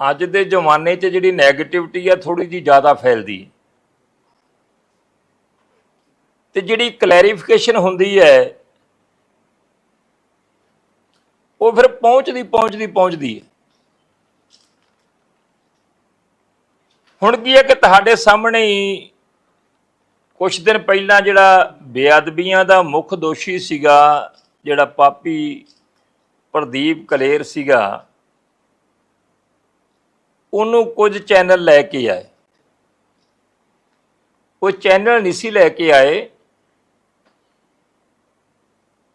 ਅੱਜ ਦੇ ਜ਼ਮਾਨੇ 'ਚ ਜਿਹੜੀ 네ਗੇਟਿਵਿਟੀ ਆ ਥੋੜੀ ਜੀ ਜ਼ਿਆਦਾ ਫੈਲਦੀ ਹੈ। ਤੇ ਜਿਹੜੀ ਕਲੈਰੀਫਿਕੇਸ਼ਨ ਹੁੰਦੀ ਹੈ, ਉਹ ਫਿਰ ਪਹੁੰਚਦੀ ਪਹੁੰਚਦੀ ਪਹੁੰਚਦੀ ਹੈ। ਹੁਣ ਕੀ ਹੈ ਕਿ ਤੁਹਾਡੇ ਸਾਹਮਣੇ ਹੀ ਕੁਝ ਦਿਨ ਪਹਿਲਾਂ ਜਿਹੜਾ ਬੇਅਦਬੀਆਂ ਦਾ ਮੁੱਖ ਦੋਸ਼ੀ ਸੀਗਾ, ਜਿਹੜਾ ਪਾਪੀ ਪ੍ਰਦੀਪ ਕਲੇਰ ਸੀਗਾ ਉਹਨੂੰ ਕੁਝ ਚੈਨਲ ਲੈ ਕੇ ਆਏ। ਉਹ ਚੈਨਲ ਨਹੀਂ ਸੀ ਲੈ ਕੇ ਆਏ।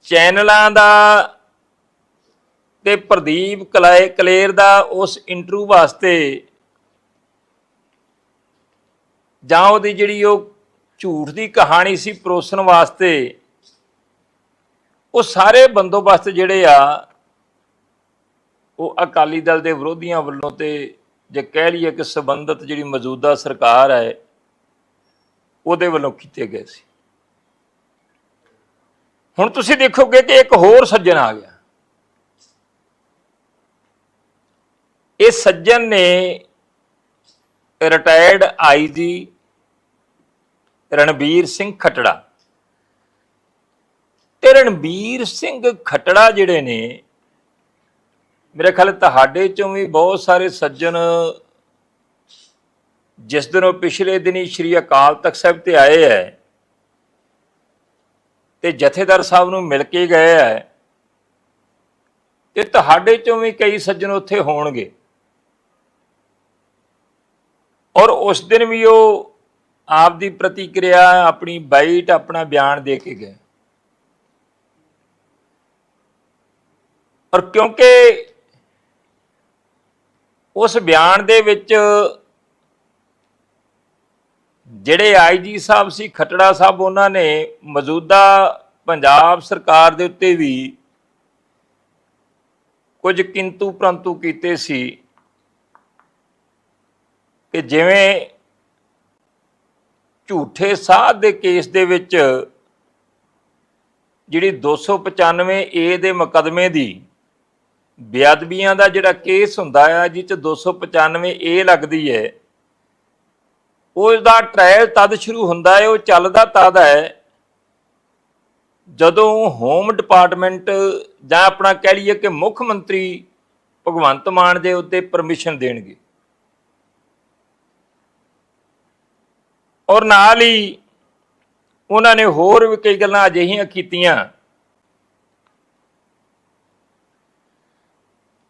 ਚੈਨਲਾਂ ਦਾ ਤੇ ਪ੍ਰਦੀਪ ਕਲਾਏ ਕਲੇਰ ਦਾ ਉਸ ਇੰਟਰਵਿਊ ਵਾਸਤੇ ਜਾਂ ਉਹਦੀ ਜਿਹੜੀ ਉਹ ਝੂਠ ਦੀ ਕਹਾਣੀ ਸੀ ਪਰੋਸਣ ਵਾਸਤੇ, ਉਹ ਸਾਰੇ ਬੰਦੋਬਸਤ ਜਿਹੜੇ ਆ, ਉਹ ਅਕਾਲੀ ਦਲ ਦੇ ਵਿਰੋਧੀਆਂ ਵੱਲੋਂ ਤੇ ਜੇ ਕਹਿ ਲਈਏ ਕਿ ਸੰਬੰਧਤ ਜਿਹੜੀ ਮੌਜੂਦਾ ਸਰਕਾਰ ਹੈ, ਉਹਦੇ ਵੱਲੋਂ ਕੀਤੇ ਗਏ ਸੀ। ਹੁਣ ਤੁਸੀਂ ਦੇਖੋਗੇ ਕਿ ਇੱਕ ਹੋਰ ਸੱਜਣ ਆ ਗਿਆ। ਇਹ ਸੱਜਣ ਨੇ ਰਿਟਾਇਰਡ ਆਈਜੀ ਰਣਬੀਰ ਸਿੰਘ ਖਟੜਾ। ਤੇ ਰਣਬੀਰ ਸਿੰਘ ਖਟੜਾ ਜਿਹੜੇ ਨੇ ਮੇਰੇ ਖਿਆਲ ਤੁਹਾਡੇ ਚੋਂ ਵੀ ਬਹੁਤ ਸਾਰੇ ਸੱਜਣ ਜਿਸ ਦਿਨ ਉਹ ਪਿਛਲੇ ਦਿਨੀ ਸ਼੍ਰੀ ਅਕਾਲ ਤਖਤ ਸਾਹਿਬ ਤੇ ਆਏ ਹੈ ਤੇ ਜਥੇਦਾਰ ਸਾਹਿਬ ਨੂੰ ਮਿਲ ਕੇ ਗਏ ਹੈ ਤੇ ਤੁਹਾਡੇ ਚੋਂ ਵੀ ਕਈ ਸੱਜਣ ਉੱਥੇ ਹੋਣਗੇ। ਔਰ ਉਸ ਦਿਨ ਵੀ ਉਹ ਆਪ ਦੀ ਪ੍ਰਤੀਕਿਰਿਆ, ਆਪਣੀ ਬਾਈਟ, ਆਪਣਾ ਬਿਆਨ ਦੇ ਕੇ ਗਏ। ਔਰ ਕਿਉਂਕਿ ਉਸ ਬਿਆਨ ਦੇ ਵਿੱਚ ਜਿਹੜੇ ਆਈਜੀ ਸਾਹਿਬ ਸੀ, ਖਟੜਾ ਸਾਹਿਬ, ਉਹਨਾਂ ਨੇ ਮੌਜੂਦਾ ਪੰਜਾਬ ਸਰਕਾਰ ਦੇ ਉੱਤੇ ਵੀ ਕੁਝ ਕਿੰਤੂ ਪ੍ਰੰਤੂ ਕੀਤੇ ਸੀ ਕਿ ਜਿਵੇਂ ਝੂਠੇ ਸਾਧ ਦੇ ਕੇਸ ਦੇ ਵਿੱਚ ਜਿਹੜੀ 295 ਏ ਦੇ ਮੁਕਦਮੇ ਦੀ ਬੇਅਦਬੀਆਂ ਦਾ ਜਿਹੜਾ ਕੇਸ ਹੁੰਦਾ ਆ, ਜਿਹ ਚ 295 ਏ ਲੱਗਦੀ ਹੈ ਉਸ ਦਾ ਟ੍ਰਾਇਲ ਤਦ ਸ਼ੁਰੂ ਹੁੰਦਾ ਹੈ ਉਹ ਚੱਲਦਾ ਤਦ ਹੈ ਜਦੋਂ ਹੋਮ ਡਿਪਾਰਟਮੈਂਟ ਜਾਂ ਆਪਣਾ ਕਹਿ ਲਈਏ ਕਿ ਮੁੱਖ ਮੰਤਰੀ ਭਗਵੰਤ ਮਾਨ ਦੇ ਉੱਤੇ ਪਰਮਿਸ਼ਨ ਦੇਣਗੇ। ਔਰ ਨਾਲ ਹੀ ਉਹਨਾਂ ਨੇ ਹੋਰ ਵੀ ਕਈ ਗੱਲਾਂ ਅਜਿਹੀਆਂ ਕੀਤੀਆਂ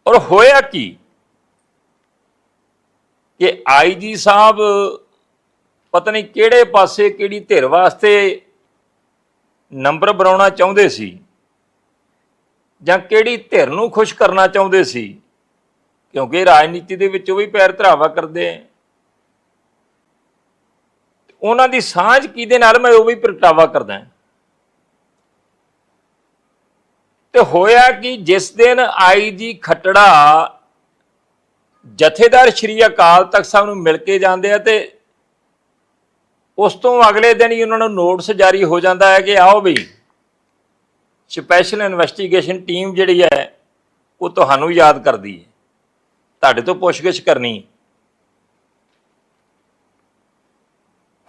ਔਰ ਹੋਇਆ ਕੀ? ਕਿ ਆਈਜੀ ਸਾਹਿਬ ਪਤਾ ਨਹੀਂ ਕਿਹੜੇ ਪਾਸੇ ਕਿਹੜੀ ਧਿਰ ਵਾਸਤੇ ਨੰਬਰ ਬਣਾਉਣਾ ਚਾਹੁੰਦੇ ਸੀ ਜਾਂ ਕਿਹੜੀ ਧਿਰ ਨੂੰ ਖੁਸ਼ ਕਰਨਾ ਚਾਹੁੰਦੇ ਸੀ? ਕਿਉਂਕਿ ਰਾਜਨੀਤੀ ਦੇ ਵਿੱਚ ਉਹ ਵੀ ਪੈਰ ਧਰਾਵਾ ਕਰਦੇ ਆ। ਉਹਨਾਂ ਦੀ ਸਾਂਝ ਕਿਹਦੇ ਨਾਲ ਮੈਂ ਉਹ ਵੀ ਪ੍ਰਗਟਾਵਾ ਕਰਦਾ ਤੇ ਹੋਇਆ ਕਿ? ਜਿਸ ਦਿਨ ਆਈਜੀ ਖਟੜਾ, ਜਥੇਦਾਰ ਸ਼੍ਰੀ ਅਕਾਲ ਤਖਤ ਸਾਹਿਬ ਨੂੰ ਮਿਲ ਕੇ ਜਾਂਦੇ ਆ ਤੇ ਉਸ ਤੋਂ ਅਗਲੇ ਦਿਨ ਹੀ ਉਹਨਾਂ ਨੂੰ ਨੋਟਿਸ ਜਾਰੀ ਹੋ ਜਾਂਦਾ ਹੈ ਕਿ ਆਓ ਬਈ ਸਪੈਸ਼ਲ ਇਨਵੈਸਟੀਗੇਸ਼ਨ ਟੀਮ ਜਿਹੜੀ ਹੈ, ਉਹ ਤੁਹਾਨੂੰ ਯਾਦ ਕਰਦੀ ਹੈ। ਤੁਹਾਡੇ ਤੋਂ ਪੁੱਛਗਿੱਛ ਕਰਨੀ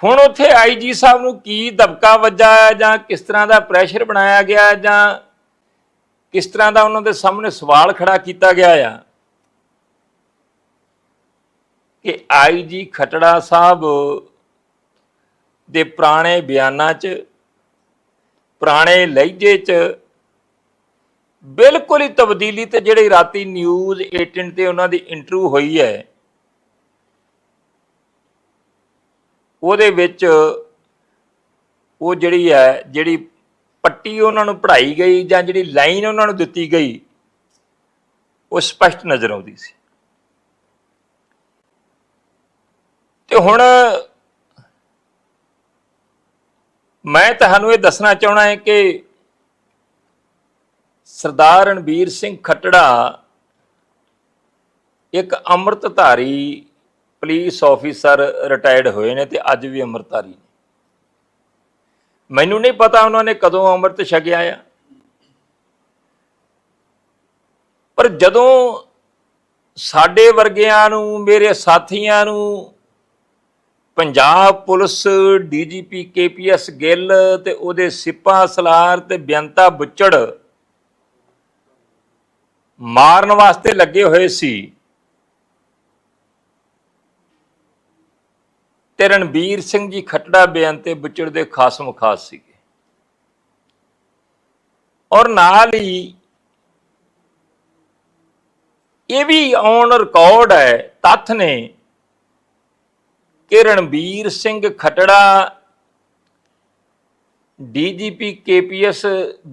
ਹੁਣ ਉੱਥੇ ਆਈਜੀ ਸਾਹਿਬ ਨੂੰ ਕੀ ਦਬਕਾ ਵੱਜਾ ਹੈ ਜਾਂ ਕਿਸ ਤਰ੍ਹਾਂ ਦਾ ਪ੍ਰੈਸ਼ਰ ਬਣਾਇਆ ਗਿਆ ਜਾਂ ਕਿਸ ਤਰ੍ਹਾਂ ਦਾ ਉਹਨਾਂ ਦੇ ਸਾਹਮਣੇ ਸਵਾਲ ਖੜਾ ਕੀਤਾ ਗਿਆ ਆ ਕਿ ਆਈਜੀ ਖਟੜਾ ਸਾਹਿਬ ਦੇ ਪੁਰਾਣੇ ਬਿਆਨਾਂ 'ਚ, ਪੁਰਾਣੇ ਲਹਿਜੇ 'ਚ ਬਿਲਕੁਲ ਹੀ ਤਬਦੀਲੀ ਤੇ ਜਿਹੜੀ ਰਾਤੀ ਨਿਊਜ਼ 18 ਤੇ ਉਹਨਾਂ ਦੀ ਇੰਟਰਵਿਊ ਹੋਈ ਹੈ, ਉਹਦੇ ਵਿੱਚ ਉਹ ਜਿਹੜੀ ਹੈ, ਜਿਹੜੀ ਪੱਟੀ ਉਹਨਾਂ ਨੂੰ ਪੜਾਈ ਗਈ ਜਾਂ ਜਿਹੜੀ ਲਾਈਨ ਉਹਨਾਂ ਨੂੰ ਦਿੱਤੀ ਗਈ, ਉਹ ਸਪਸ਼ਟ ਨਜ਼ਰ ਆਉਂਦੀ ਸੀ। ਤੇ ਹੁਣ ਮੈਂ ਤੁਹਾਨੂੰ ਇਹ ਦੱਸਣਾ ਚਾਹਣਾ ਹੈ ਕਿ ਸਰਦਾਰ ਰਣਬੀਰ ਸਿੰਘ ਖੱਟੜਾ ਇੱਕ ਅੰਮ੍ਰਿਤਧਾਰੀ ਪੁਲਿਸ ਆਫੀਸਰ ਰਿਟਾਇਰਡ ਹੋਏ ਨੇ ਤੇ ਅੱਜ ਵੀ ਅੰਮ੍ਰਿਤਧਾਰੀ ਨੇ। ਮੈਨੂੰ ਨਹੀਂ ਪਤਾ ਉਹਨਾਂ ਨੇ ਕਦੋਂ ਅੰਮ੍ਰਿਤ ਛਕਿਆ ਆ। ਪਰ ਜਦੋਂ ਸਾਡੇ ਵਰਗਿਆਂ ਨੂੰ, ਮੇਰੇ ਸਾਥੀਆਂ ਨੂੰ, Punjab police, DGP, KPS Gill ਤੇ ਉਹਦੇ ਸਿਪਾਹ, ਸਲਾਰ ਤੇ ਬੇਅੰਤਾ ਬੁੱਚੜ ਮਾਰਨ ਵਾਸਤੇ ਲੱਗੇ ਹੋਏ ਸੀ। ਤੇ ਰਣਬੀਰ ਸਿੰਘ ਜੀ ਖੱਟੜਾ ਬੇਅੰਤੇ ਬੁੱਚੜ ਦੇ ਖਾਸਮ ਖਾਸ ਸੀਗੇ ਔਰ ਨਾਲ ਹੀ ਇਹ ਵੀ ਔਨ ਰਿਕਾਰਡ ਹੈ, ਤੱਥ ਨੇ ਕਿ ਰਣਬੀਰ ਸਿੰਘ ਖੱਟੜਾ ਡੀਜੀਪੀ ਕੇਪੀਐਸ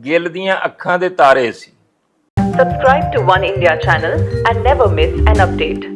ਗਿੱਲ ਦੀਆਂ ਅੱਖਾਂ ਦੇ ਤਾਰੇ ਸੀ Subscribe to One India channel and never miss an update.